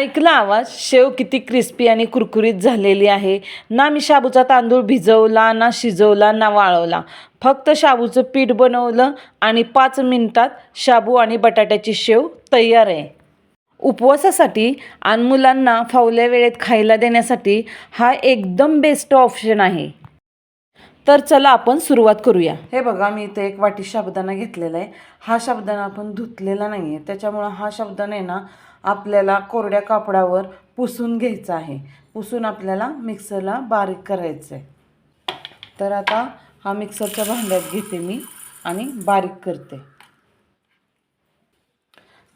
ऐकला आवाज? शेव किती क्रिस्पी आणि कुरकुरीत झालेली आहे. ना मी शाबूचा तांदूळ भिजवला ना शिजवला ना वाळवला. फक्त शाबूचं पीठ बनवलं आणि पाच मिनिटात शाबू आणि बटाट्याची शेव तयार आहे. उपवासासाठी आणि मुलांना फावल्या वेळेत खायला देण्यासाठी हा एकदम बेस्ट ऑप्शन आहे. तर चला आपण सुरुवात करूया. हे बघा मी इथे एक वाटी शाबदाना घेतलेला आहे. हा शाबदाना आपण धुतलेला नाही आहे त्याच्यामुळं हा शाबदाना आहे ना आपल्याला कोरड्या कापडावर पुसून घ्यायचं आहे. पुसून आपल्याला मिक्सरला बारीक करायचं आहे तर आता हा मिक्सरच्या भांड्यात घेते मी आणि बारीक करते.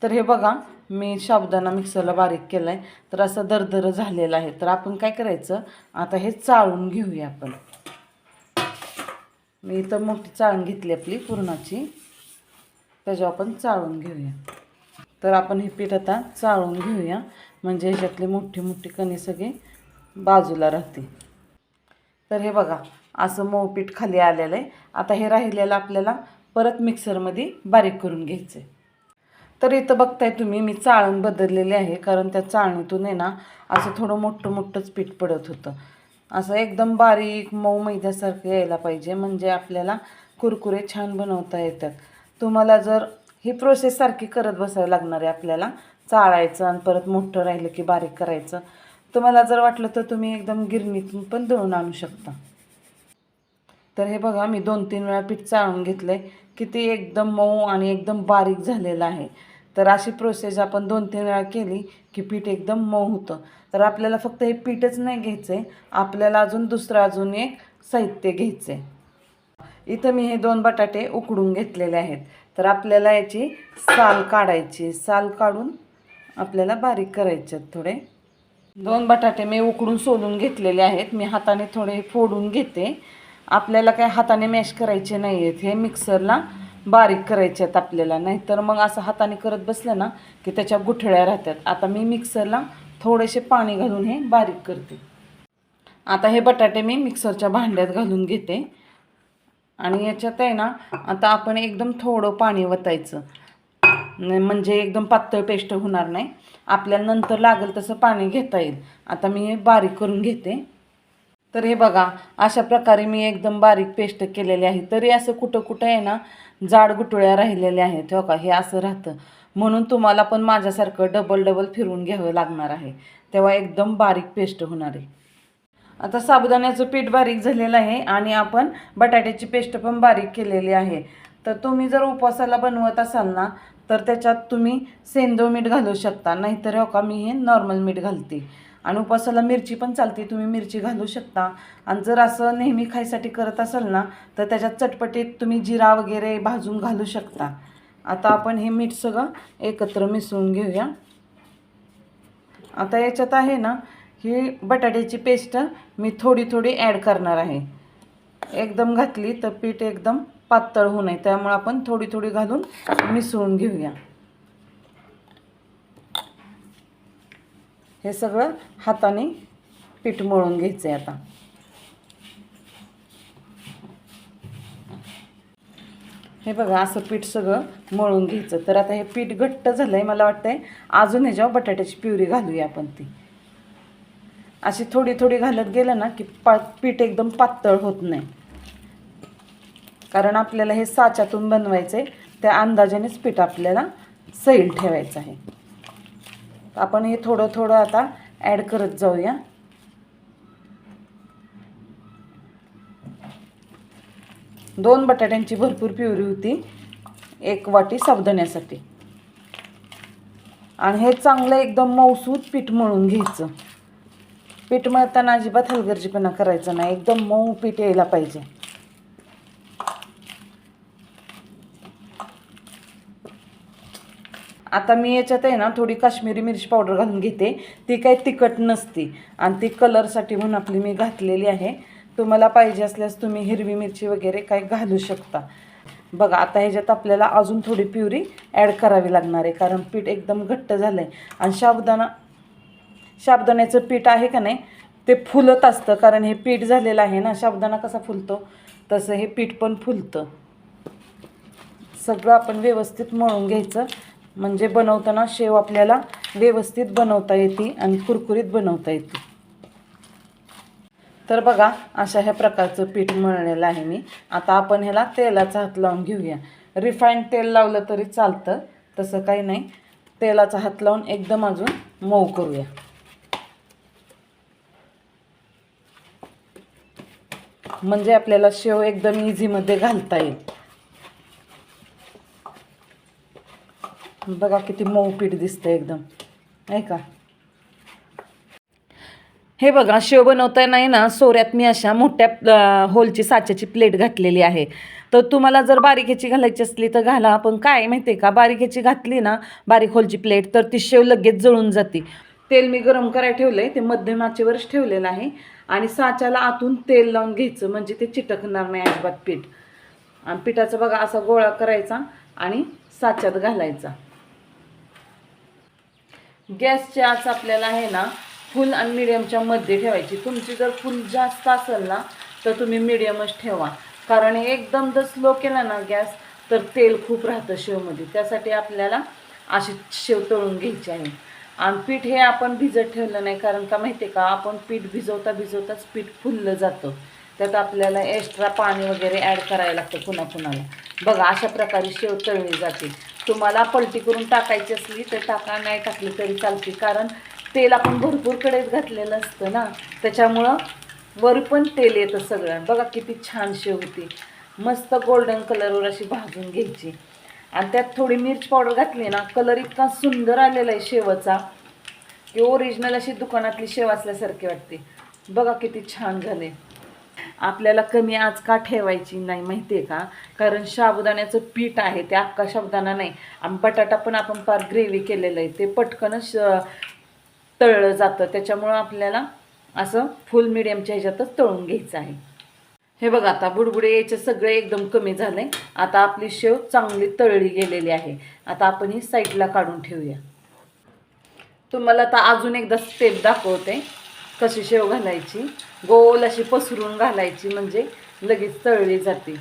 तर हे बघा मी साबुदाणा मिक्सरला बारीक केला आहे तर असं दरदर झालेलं आहे. तर आपण काय करायचं? आता हे चाळून घेऊया आपण. मी इथं मोठी चाळून घेतली आपली पुरणाची. त्याच्यावर आपण चाळून घेऊया. तर आपण हे पीठ आता चाळून घेऊया. म्हणजे ह्याच्यातली मोठी मोठी कणी सगळी बाजूला राहते. तर हे बघा असं मऊ पीठ खाली आलेलं आहे. आता हे राहिलेलं आपल्याला परत मिक्सरमध्ये बारीक करून घ्यायचं आहे तर इथं बघताय तुम्ही मी चाळण बदललेली आहे कारण त्या चाळणीतून आहे ना असं थोडं मोठं मोठंच पीठ पडत होतं. असं एकदम बारीक मऊ मैद्यासारखं यायला पाहिजे म्हणजे आपल्याला कुरकुरे छान बनवता येतात. तुम्हाला जर ही प्रोसेस सारखी करत बसावी लागणार आहे आपल्याला. चाळायचं आणि परत मोठं राहिलं की बारीक करायचं. तुम्हाला जर वाटलं तर तुम्ही एकदम गिरणीतून पण दळून आणू शकता. तर हे बघा मी दोन तीन वेळा पीठ चाळून घेतलं आहे की ते एकदम मऊ आणि एकदम बारीक झालेलं आहे. तर अशी प्रोसेस आपण दोन तीन वेळा केली की पीठ एकदम मऊ होतं. तर आपल्याला फक्त हे पीठच नाही घ्यायचं आहे आपल्याला अजून दुसरं अजून एक साहित्य घ्यायचं आहे इथं मी हे दोन बटाटे उकडून घेतलेले आहेत. तर आपल्याला याची साल काढायची. साल काढून आपल्याला बारीक करायचे आहेत थोडे. दोन बटाटे मी उकडून सोलून घेतलेले आहेत. मी हाताने थोडे फोडून घेते. आपल्याला काय हाताने मॅश करायचे नाही आहेत हे मिक्सरला बारीक करायचे आहेत आपल्याला. नाहीतर मग असं हाताने करत बसलं ना की त्याच्या गुठळ्या राहतात. आता मी मिक्सरला थोडेसे पाणी घालून हे बारीक करते. आता हे बटाटे मी मिक्सरच्या भांड्यात घालून घेते. आणि याच्यात आहे ना आता आपण एकदम थोडं पाणी वतायचं. म्हणजे एकदम पातळ पेस्ट होणार नाही. आपल्याला नंतर लागेल तसं पाणी घेता येईल. आता मी बारीक करून घेते. तर हे बघा अशा प्रकारे मी एकदम बारीक पेस्ट केलेली आहे. तरी असं कुठं कुठं आहे ना जाड गुटळ्या राहिलेल्या आहेत. हो का? हे असं राहतं. म्हणून तुम्हाला पण माझ्यासारखं डबल डबल फिरवून घ्यावं लागणार आहे. तेव्हा एकदम बारीक पेस्ट होणार आहे. आता साबुदाण्याचं पीठ बारीक झालेलं आहे आणि आपण बटाट्याची पेस्ट पण बारीक केलेली आहे. तर तुम्ही जर उपवासाला बनवत असाल ना तर त्याच्यात तुम्ही सेंदो मीठ घालू शकता. नाहीतर हो का मी हे नॉर्मल मीठ घालते. आणि उपवासाला मिरची पण चालते तुम्ही मिरची घालू शकता. आणि जर असं नेहमी खायसाठी करत असाल ना तर त्याच्यात चटपटीत तुम्ही जिरा वगैरे भाजून घालू शकता. आता आपण हे मीठ सगळं एकत्र मिसळून घेऊया. आता याच्यात आहे ना ही बटाट्याची पेस्ट मी थोडी थोडी ॲड करणार आहे. एकदम घातली तर पीठ एकदम पातळ होऊ नये त्यामुळे आपण थोडी थोडी घालून मिसळून घेऊया. हे सगळं हाताने पीठ मळून घ्यायचं आहे आता. हे बघा असं पीठ सगळं मळून घ्यायचं. तर आता हे पीठ घट्ट झालं आहे मला वाटतंय अजून ह्याच्यावर बटाट्याची प्युरी घालूया आपण ती. अशी थोडी थोडी घालत गेलं ना की पा पीठ एकदम पातळ होत नाही. कारण आपल्याला हे साच्यातून बनवायचं आहे त्या अंदाजानेच पीठ आपल्याला सैल ठेवायचं आहे. आपण हे थोडं थोडं आता ॲड करत जाऊया. दोन बटाट्यांची भरपूर प्युरी होती एक वाटी सावधण्यासाठी आणि हे चांगलं एकदम मौसूद पीठ मळून घ्यायचं. पीठ मळताना अजिबात हलगर्जीपणा करायचा नाही. एकदम मऊ पीठ यायला पाहिजे. आता मी याच्यात आहे ना थोडी काश्मीरी मिरची पावडर घालून घेते. ती काही तिखट नसती. आणि ती कलरसाठी म्हणून आपली मी घातलेली आहे. तुम्हाला पाहिजे असल्यास तुम्ही हिरवी मिरची वगैरे काही घालू शकता. बघा आता ह्याच्यात आपल्याला अजून थोडी प्युरी ॲड करावी लागणार आहे. कारण पीठ एकदम घट्ट झालं आहे आणि साबुदाणा शाबदाण्याचं पीठ आहे का नाही ते फुलत असतं कारण हे पीठ झालेलं आहे ना शाबदाणा कसा फुलतो? तसं हे पीठ पण फुलतं. सगळं आपण व्यवस्थित मळून घ्यायचं. म्हणजे बनवताना शेव आपल्याला व्यवस्थित बनवता येते आणि कुरकुरीत बनवता येते. तर बघा अशा ह्या प्रकारचं पीठ मळलेलं आहे मी. आता आपण ह्याला तेलाचा हात लावून घेऊया. रिफाईंड तेल लावलं तरी चालतं तसं काही नाही. तेलाचा हात लावून एकदम अजून मऊ करूया. म्हणजे आपल्याला शेव एकदम इझीमध्ये घालता येईल. बघा किती मऊ पीठ दिसतं एकदम. आहे का? हे बघा शेव बनवता नाही ना सोऱ्यात मी अशा मोठ्या होलची साच्याची प्लेट घातलेली आहे. तर तुम्हाला जर बारीकेची घालायची असली तर घाला. पण काय माहिती आहे का? बारीकेची घातली ना बारीक होलची प्लेट तर ती शेव लगेच जळून जाते. तेल मी गरम करायला ठेवलं आहे ते मध्यम आचेवरच ठेवलेलं आहे. आणि साच्याला आतून तेल लावून घ्यायचं म्हणजे ते चिटकणार नाही अजिबात पीठ. आणि पिठाचा बघा असा गोळा करायचा आणि साच्यात घालायचा. गॅसची आच आपल्याला आहे ना फुल आणि मिडियमच्या मध्ये ठेवायची. तुमची जर फुल जास्त असेल ना तर तुम्ही मिडियमच ठेवा. कारण एकदम जर स्लो केला ना गॅस तर तेल खूप राहतं शेवमध्ये. त्यासाठी आपल्याला अशी शेव तळून घ्यायची आहे. आणि पीठ हे आपण भिजत ठेवलं नाही कारण का माहिती आहे का आपण पीठ भिजवता भिजवताच पीठ फुललं जातं. त्यात आपल्याला एक्स्ट्रा पाणी वगैरे ॲड करायला लागतं पुन्हा पुन्हाला. बघा अशा प्रकारे शेव तळली जाते. तुम्हाला पलटी करून टाकायची असली तर टाका नाही टाकली तरी चालते. कारण तेल आपण भरपूर कडेच घातलेलं असतं ना त्याच्यामुळं वर पण तेल येतं सगळं. बघा किती छान शेव होती. मस्त गोल्डन कलरवर अशी भाजून घ्यायची. आणि त्यात थोडी मिर्च पावडर घातली ना कलर इतका सुंदर आलेला आहे शेवचा. की ओरिजिनल अशी दुकानातली शेव असल्यासारखी वाटते. बघा किती छान झाले. आपल्याला कमी आज का ठेवायची नाही माहिती आहे का? कारण साबुदाण्याचं पीठ आहे ते अख्खा साबुदाणा नाही. आणि बटाटा पण आपण फार ग्रेव्ही केलेलं आहे. ते पटकनच तळलं जातं. त्याच्यामुळं आपल्याला असं फुल मिडियमच्या ह्याच्यातच तळून घ्यायचं आहे. हे बघा आता बुडबुडे याचे सगळे एकदम कमी झाले. आता आपली शेव चांगली तळली गेलेली आहे. आता आपण ही साईडला काढून ठेवूया. तुम्हाला आता अजून एकदा स्टेप दाखवते कशी शेव घालायची. गोल अशी पसरून घालायची म्हणजे लगेच तळली जाते.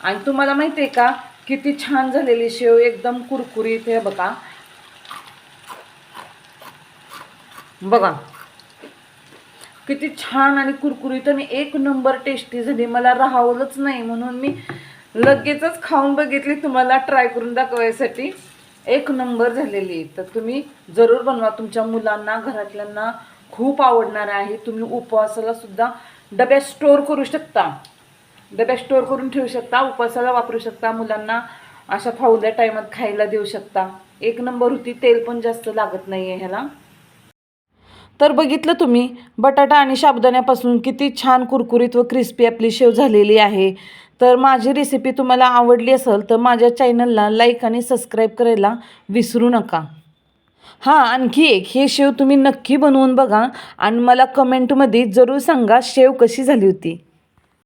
आणि तुम्हाला माहिती आहे का किती छान झालेली शेव एकदम कुरकुरीत हे बघा. बघा किती छान आणि कुरकुरीत आणि एक नंबर टेस्टी झाली. मला राहावलंच नाही म्हणून मी लगेचच खाऊन बघितली. तुम्हाला ट्राय करून दाखवायसाठी एक नंबर झालेली. आहे. तर तुम्ही जरूर बनवा. तुमच्या मुलांना घरातल्यांना खूप आवडणार आहे. तुम्ही उपवासाला सुद्धा डब्यात स्टोअर करू शकता. डब्यात स्टोअर करून ठेवू शकता. उपवासाला वापरू शकता. मुलांना अशा फावल्या टायमात खायला देऊ शकता. एक नंबर होती. तेल पण जास्त लागत नाही आहे ह्याला. तर बघितलं तुम्ही बटाटा आणि साबुदाण्यापासून किती छान कुरकुरीत व क्रिस्पी आपली शेव झालेली आहे. तर माझी रेसिपी तुम्हाला आवडली असेल तर माझ्या चॅनलला लाईक आणि सबस्क्राईब करायला विसरू नका. हां आणखी एक हे शेव तुम्ही नक्की बनवून बघा आणि मला कमेंटमध्ये जरूर सांगा शेव कशी झाली होती.